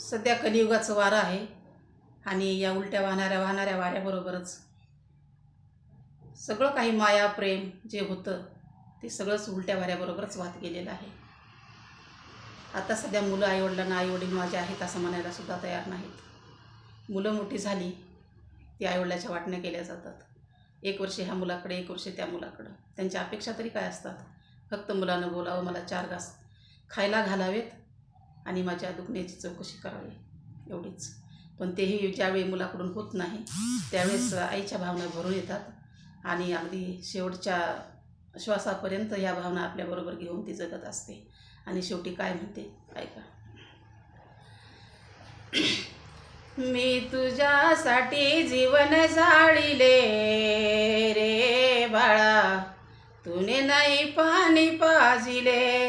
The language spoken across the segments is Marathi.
सध्या कलियुगाचं वारं आहे आणि या उलट्या वाहणाऱ्या वाहणाऱ्या वाऱ्याबरोबरच सगळं काही माया प्रेम जे होतं ते सगळंच उलट्या वाऱ्याबरोबरच वाहत गेलेलं आहे. आता सध्या मुलं आईवडिलांना आईवडील माझे आहेत असं म्हणायला सुद्धा तयार नाहीत. मुलं मोठी झाली ती आईवडिलाच्या वाटण्या केल्या जातात. एक वर्ष ह्या मुलाकडे एक वर्ष त्या मुलाकडं. त्यांच्या अपेक्षा तरी काय असतात? फक्त मुलानं बोलावं मला चार घास खायला घालावेत आणि माझ्या दुखण्याची चौकशी करावी एवढीच. पण तेही ज्यावेळी मुलाकडून होत नाही त्यावेळेस आईच्या भावना भरून येतात आणि अगदी शेवटच्या श्वासापर्यंत या भावना आपल्याबरोबर घेऊन ती जगत असते. आणि शेवटी काय म्हणते? ऐका. मी तुझ्यासाठी जीवन जाळीले रे बाळा. तुने नाही पाणी पाजिले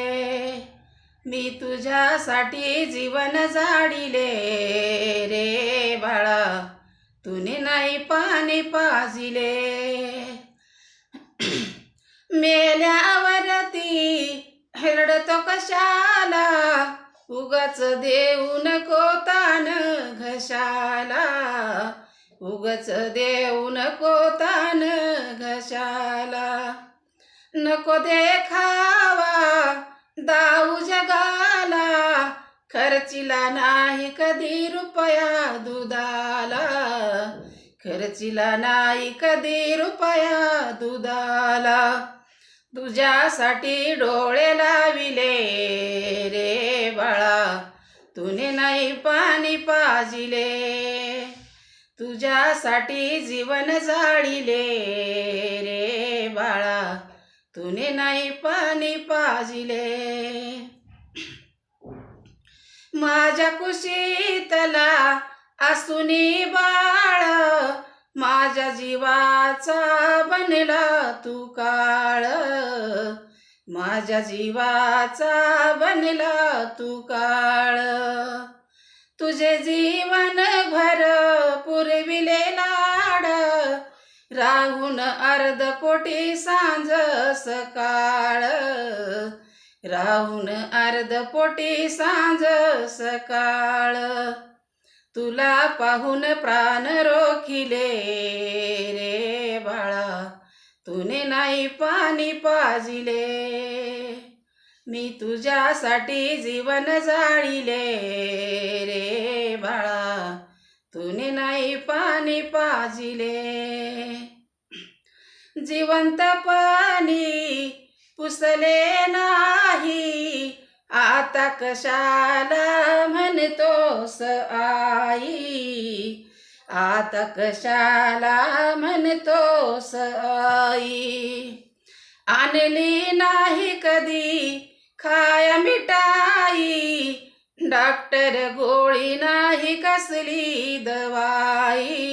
मी तुझ्यासाठी जीवन जाडिले रे बाळा. तुने नाही पाणी पाजिले. मेल्यावरती रडतो कशाला? उगाच देऊ नको तान घशाला. उगाच देऊ नको तान घशाला. नको देखावा. दाऊ जगाला खर्चिला नाही कधी रुपया दुधाला. खर्चिला नाही कधी रुपया दुधाला. तुझ्यासाठी डोळे लाविले रे बाळा तुने नाही पाणी पाजिले. तुझ्यासाठी जीवन जाळीले रे तुने नाही पाणी पाजिले. माझ्या कुशीतला असुनी बाळ माझ्या जीवाचा बनला तू काळ. माझ्या जीवाचा बनला तू काळ. तुझे जीवन भर पुरविलेला राहून अर्ध पोटी सांज सकाळ. राहून अर्ध पोटी सांज सकाळ. तुला पाहून प्राण रोखिले रे बाळा. तुने नाही पाणी पाजिले. मी तुझ्यासाठी जीवन जाळीले रे बाळा. तुने नाही पाणी पाजिले. जिवंत पाणी पुसले नाही. आता कशाला म्हणतोस आई? आता कशाला म्हणतोस आई? आणली नाही कधी खाया मिठाई? डॉक्टर गोळी नाही कसली दवाई?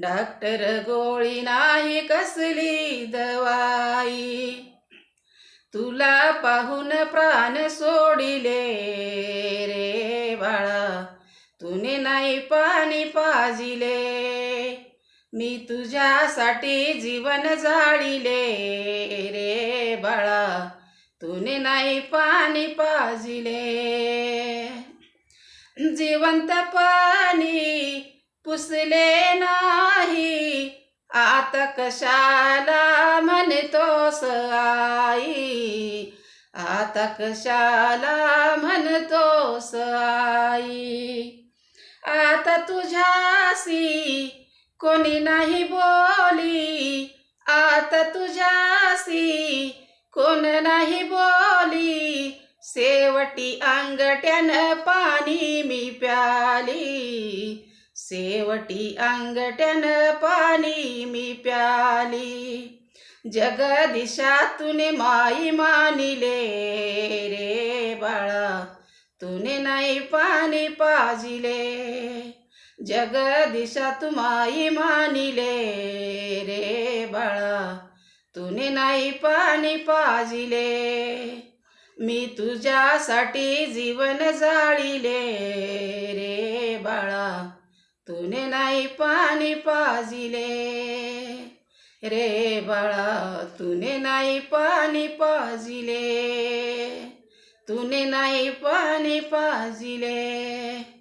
डॉक्टर गोळी नाही कसली दवाई. तुला पाहून प्राण सोडिले रे बाळा. तुने नाही पाणी पाजिले. मी तुझ्यासाठी जीवन जाळीले रे बाळा. तुने नाही पाणी पाजिले. जिवंत पाणी पुसले नाही. आता कशाला म्हणतोस आई? आता कशाला म्हणतोस आई? आता तुझ्यासी कोणी नाही बोली. आता तुझ्यासी कोण नाही बोली. शेवटी अंगठ्यानं पाणी मी प्याली. शेवटी अंगठ्यानं पाणी मी प्याली. जगदिशातून माई मानिले रे बाळा तुने नाही पाणी पाजिले. जगदिशातू माई मानिले रे बाळा तुने नाही पाणी पाजिले. मी तुझ्यासाठी जीवन जाळीले रे बाळा तुने नाही पाणी पाजिले. रे बाळा तुने नाही पाणी पाजिले. तुने नाही पाणी पाजिले.